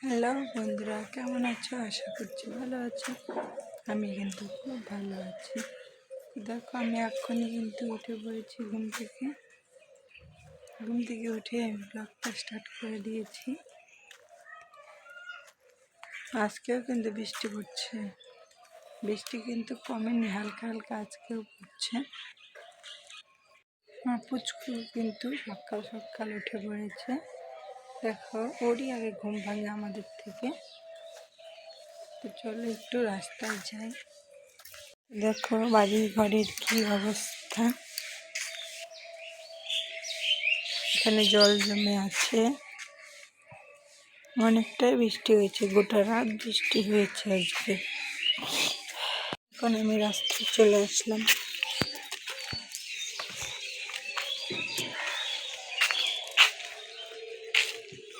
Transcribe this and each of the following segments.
Hello বন্ধুরা, কেমন আছো? আশা করছি ভালো আছো। আমি কিন্তু খুব ভালো আছি। দেখো, আমি এক্ষুনি কিন্তু উঠে পড়েছি ঘুম থেকে। ঘুম থেকে উঠে আমি ব্লগটা স্টার্ট করে দিয়েছি। আজকেও কিন্তু বৃষ্টি পড়ছে। বৃষ্টি কিন্তু কমেনি, হালকা হালকা আজকেও পড়ছে। আমার পুচকু কিন্তু সকাল সকাল উঠে পড়েছে। দেখো, ওরই আগে ঘুম ভাঙে আমাদের থেকে। তো চলো একটু রাস্তায় যাই। দেখো বাড়ি ঘরের কি অবস্থা। এখানে জল জমে আছে। অনেকটাই বৃষ্টি হয়েছে, গোটা রাত বৃষ্টি হয়েছে আজকে। এখন আমি রাস্তায় চলে আসলাম।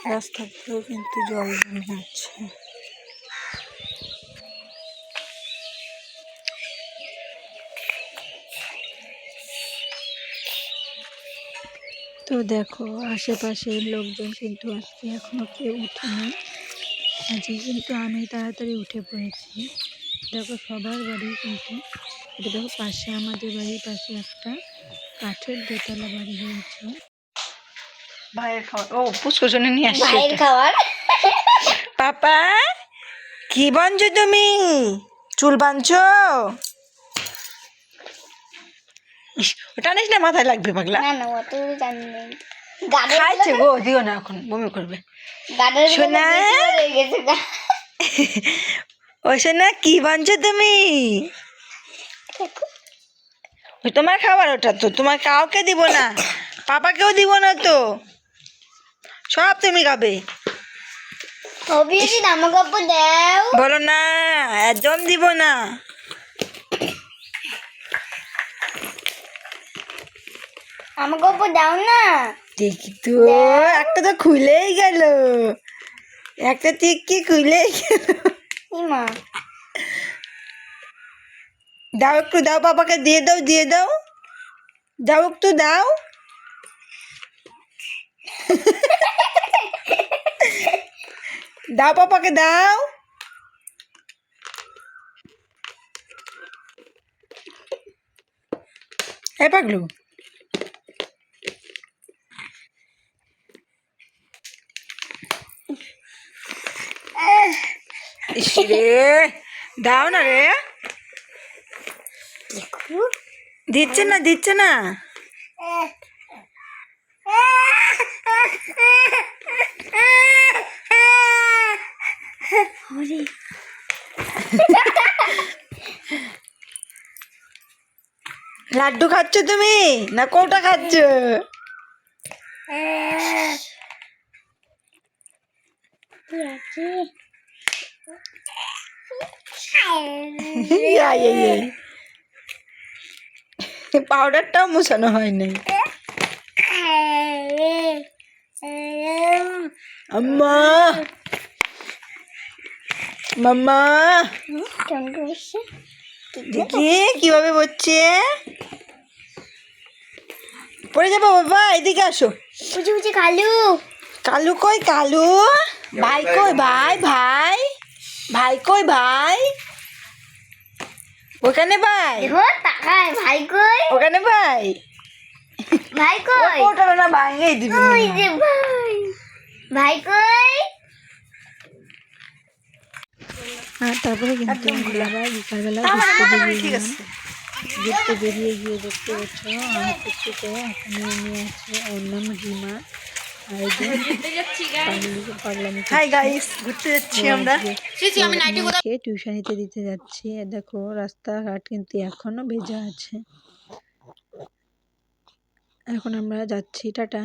রাস্তাতেও কিন্তু জল জমে আছে তো দেখো, আশেপাশের লোকজন কিন্তু আজকে এখনও কেউ উঠেনি আজকে কিন্তু আমি তাড়াতাড়ি উঠে পড়েছি। দেখো, সবার বাড়ি কিন্তু, এটা দেখো পাশে, আমাদের বাড়ির পাশে একটা কাঠের দোতলা বাড়ি হয়েছে ভাইয়ের খাবার। ও পুষ্কর জন্য নিয়ে আসছি ভাইয়ের খাবার? পাপা কি বানছো তুমি? চুল বানছো? ওটা আনিস না মাথায় লাগবে পাগলা। না না অত জানি। গার্ডেন খাইছে গো দিও না এখন বমি করবে। গার্ডেন শোনা? হয়ে গেছে না কি বানছো তুমি? ওই তোমার খাবার ওটা তো তোমার কাউকে দিব না। পাপাকেও দিব না তো। সব তুমি খাবে। অভিয়াসলি জামা কাপড় দাও। বলো না একদম দিব না। জামা কাপড় দাও না। দেখি তো একটা তো খুলেই গেল। একটা টিকি খুলেই গেল। ইমা দাও একটু দাও বাবাকে দিয়ে দাও দিয়ে দাও। দাও একটু দাও। দাও পাপাকে দাও। হ্যাঁ পাগলু। রে দাও না রে। দিচ্ছে না দিচ্ছে না। লাড্ডু খাচ্ছ তুমি? না কোটা খাচ্ছ। পাউডারটাও মুছানো হয়নি। আম্মা। মাম্মা? দেখি কীভাবে বসছে পড়ে যাব বাবা এদিকে আসো। বুঝি বুঝি খালু কালু কই কালু? ভাই কই ভাই ভাই? ভাই কই ভাই? ওখানে ভাই? দেখো তাকায় ভাই কই? ওখানে ভাই? ভাই কই? ওটা না ভাঙেই দিবি ওই যে ভাই। ভাই কই? আর তারপরে কিন্তু বিকালবেলা ঘুরতে গেলাম ঘুরতে বেরিয়ে গিয়ে দেখতে পাচ্ছ আমার পুচকুকে এখানে নিয়ে আছে ওর নাম রিমা টিউশনিতে দিতে যাচ্ছি। দেখো রাস্তাঘাট কিন্তু এখনও ভেজা আছে। এখন আমরা যাচ্ছি টাটা।